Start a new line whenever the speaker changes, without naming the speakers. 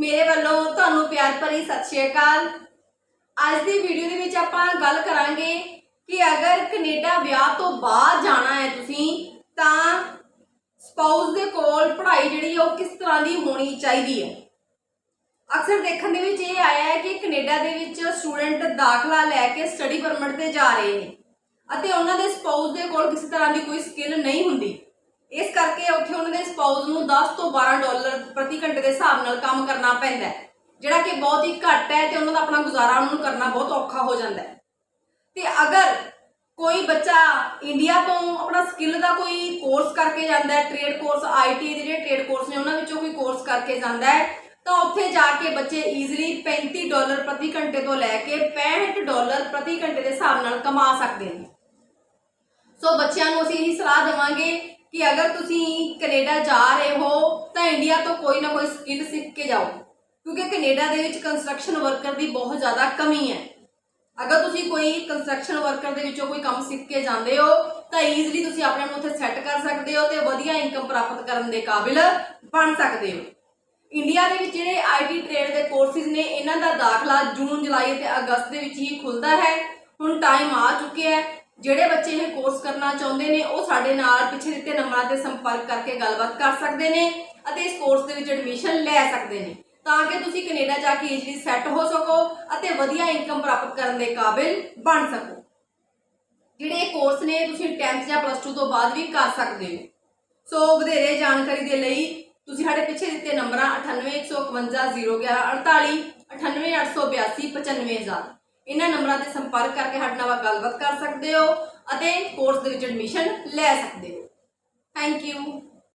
ਮੇਰੇ ਵੱਲੋਂ ਤੁਹਾਨੂੰ ਪਿਆਰ ਭਰੀ ਸਤਿ ਸ਼੍ਰੀ ਅਕਾਲ। ਅੱਜ ਦੀ ਵੀਡੀਓ ਦੇ ਵਿੱਚ ਆਪਾਂ ਗੱਲ ਕਰਾਂਗੇ ਕਿ ਅਗਰ ਕੈਨੇਡਾ ਵਿਆਹ ਤੋਂ ਬਾਅਦ ਜਾਣਾ ਹੈ ਤੁਸੀਂ, ਤਾਂ ਸਪਾਊਸ ਦੇ ਕੋਲ ਪੜ੍ਹਾਈ ਜਿਹੜੀ ਉਹ ਕਿਸ ਤਰ੍ਹਾਂ ਦੀ ਹੋਣੀ ਚਾਹੀਦੀ ਹੈ? ਅਕਸਰ ਦੇਖਣ ਦੇ ਵਿੱਚ ਇਹ ਆਇਆ ਹੈ ਕਿ ਕੈਨੇਡਾ ਦੇ ਵਿੱਚ ਸਟੂਡੈਂਟ ਦਾਖਲਾ ਲੈ ਕੇ ਸਟੱਡੀ ਪਰਮਿਟ ਤੇ ਜਾ ਰਹੇ ਨੇ, ਅਤੇ ਉਹਨਾਂ ਦੇ ਸਪਾਊਸ ਦੇ ਕੋਲ ਕਿਸੇ ਤਰ੍ਹਾਂ ਦੀ ਕੋਈ ਸਕਿੱਲ ਨਹੀਂ ਹੁੰਦੀ। ਇਸ ਕਰਕੇ ਉੱਥੇ ਉਹਨਾਂ ਦੇ ਸਪਾਊਸ ਨੂੰ 10 ਤੋਂ 12 ਡਾਲਰ ਪ੍ਰਤੀ ਘੰਟੇ ਦੇ ਹਿਸਾਬ ਨਾਲ ਕੰਮ ਕਰਨਾ ਪੈਂਦਾ ਹੈ, ਜਿਹੜਾ ਕਿ ਬਹੁਤ ਹੀ ਘੱਟ ਹੈ ਤੇ ਉਹਨਾਂ ਦਾ ਆਪਣਾ ਗੁਜ਼ਾਰਾ ਉਹਨਾਂ ਨੂੰ ਕਰਨਾ ਬਹੁਤ ਔਖਾ ਹੋ ਜਾਂਦਾ ਹੈ। ਤੇ ਅਗਰ ਕੋਈ ਬੱਚਾ ਇੰਡੀਆ ਤੋਂ ਆਪਣਾ ਸਕਿੱਲ ਦਾ ਕੋਈ ਕੋਰਸ ਕਰਕੇ ਜਾਂਦਾ ਹੈ ਟ੍ਰੇਡ ਕੋਰਸ ਆਈਟੀ ਦੇ ਜਿਹੜੇ ਟ੍ਰੇਡ ਕੋਰਸ ਨੇ, ਉਹਨਾਂ ਵਿੱਚੋਂ ਕੋਈ ਕੋਰਸ ਕਰਕੇ ਜਾਂਦਾ ਹੈ, ਤਾਂ ਉੱਥੇ ਜਾ ਕੇ ਬੱਚੇ ਈਜ਼ੀਲੀ 35 ਡਾਲਰ ਪ੍ਰਤੀ ਘੰਟੇ ਤੋਂ ਲੈ ਕੇ 65 ਡਾਲਰ ਪ੍ਰਤੀ ਘੰਟੇ ਦੇ ਹਿਸਾਬ ਨਾਲ ਕਮਾ ਸਕਦੇ ਨੇ। ਸੋ ਬੱਚਿਆਂ ਨੂੰ ਅਸੀਂ ਇਹੀ ਸਲਾਹ ਦੇਵਾਂਗੇ ਕਿ ਅਗਰ ਤੁਸੀਂ ਕੈਨੇਡਾ ਜਾ ਰਹੇ ਹੋ, ਤਾਂ ਇੰਡੀਆ ਤੋਂ ਕੋਈ ਨਾ ਕੋਈ ਸਕਿੱਲ ਸਿੱਖ ਕੇ ਜਾਓ। ਕਿਉਂਕਿ ਕੈਨੇਡਾ ਦੇ ਵਿੱਚ ਕੰਸਟਰਕਸ਼ਨ ਵਰਕਰ ਦੀ ਬਹੁਤ ਜ਼ਿਆਦਾ ਕਮੀ ਹੈ। ਅਗਰ ਤੁਸੀਂ ਕੋਈ ਕੰਸਟਰਕਸ਼ਨ ਵਰਕਰ ਦੇ ਵਿੱਚੋਂ ਕੋਈ ਕੰਮ ਸਿੱਖ ਕੇ ਜਾਂਦੇ ਹੋ, ਤਾਂ ਈਜ਼ੀਲੀ ਤੁਸੀਂ ਆਪਣੇ ਨੂੰ ਉੱਥੇ ਸੈੱਟ ਕਰ ਸਕਦੇ ਹੋ ਤੇ ਵਧੀਆ ਇਨਕਮ ਪ੍ਰਾਪਤ ਕਰਨ ਦੇ ਕਾਬਿਲ ਬਣ ਸਕਦੇ ਹੋ। ਇੰਡੀਆ ਦੇ ਵਿੱਚ ਜਿਹੜੇ ਆਈਟੀ ਟ੍ਰੇਡ ਦੇ ਕੋਰਸਿਸ ਨੇ, ਇਹਨਾਂ ਦਾ ਦਾਖਲਾ ਜੂਨ, ਜੁਲਾਈ ਅਤੇ ਅਗਸਤ ਦੇ ਵਿੱਚ ਹੀ ਖੁੱਲਦਾ ਹੈ। ਹੁਣ ਟਾਈਮ ਆ ਚੁੱਕਿਆ ਹੈ। ਜਿਹੜੇ ਬੱਚੇ ਇਹ ਕੋਰਸ ਕਰਨਾ ਚਾਹੁੰਦੇ ਨੇ, ਉਹ ਸਾਡੇ ਨਾਲ ਪਿੱਛੇ ਦਿੱਤੇ ਨੰਬਰਾਂ ਤੇ ਸੰਪਰਕ ਕਰਕੇ ਗੱਲਬਾਤ ਕਰ ਸਕਦੇ ਨੇ ਅਤੇ ਇਸ ਕੋਰਸ ਦੇ ਵਿੱਚ ਐਡਮਿਸ਼ਨ ਲੈ ਸਕਦੇ ਨੇ। ਤਾਂ ਕਿ ਤੁਸੀਂ ਕੈਨੇਡਾ ਜਾ ਕੇ ਈਜ਼ੀਲੀ ਸੈੱਟ ਹੋ ਸਕੋ ਅਤੇ ਵਧੀਆ ਇਨਕਮ ਪ੍ਰਾਪਤ ਕਰਨ ਦੇ ਕਾਬਿਲ ਬਣ ਸਕੋ। ਜਿਹੜੇ ਇਹ ਕੋਰਸ ਨੇ, ਤੁਸੀਂ 10th ਜਾਂ ਪਲੱਸ 2 ਤੋਂ ਬਾਅਦ ਵੀ ਕਰ ਸਕਦੇ ਹੋ। ਸੋ ਵਧੇਰੇ ਜਾਣਕਾਰੀ ਦੇ ਲਈ ਤੁਸੀਂ ਸਾਡੇ ਪਿੱਛੇ ਦਿੱਤੇ ਨੰਬਰਾਂ 9815011148 9882295000 ਇਹਨਾਂ ਨੰਬਰਾਂ ਤੇ ਸੰਪਰਕ ਕਰਕੇ ਸਾਡੇ ਨਾਲ ਗੱਲਬਾਤ ਕਰ ਸਕਦੇ ਹੋ ਅਤੇ ਕੋਰਸ ਦੇ ਵਿੱਚ ਐਡਮਿਸ਼ਨ ਲੈ ਸਕਦੇ ਹੋ। Thank you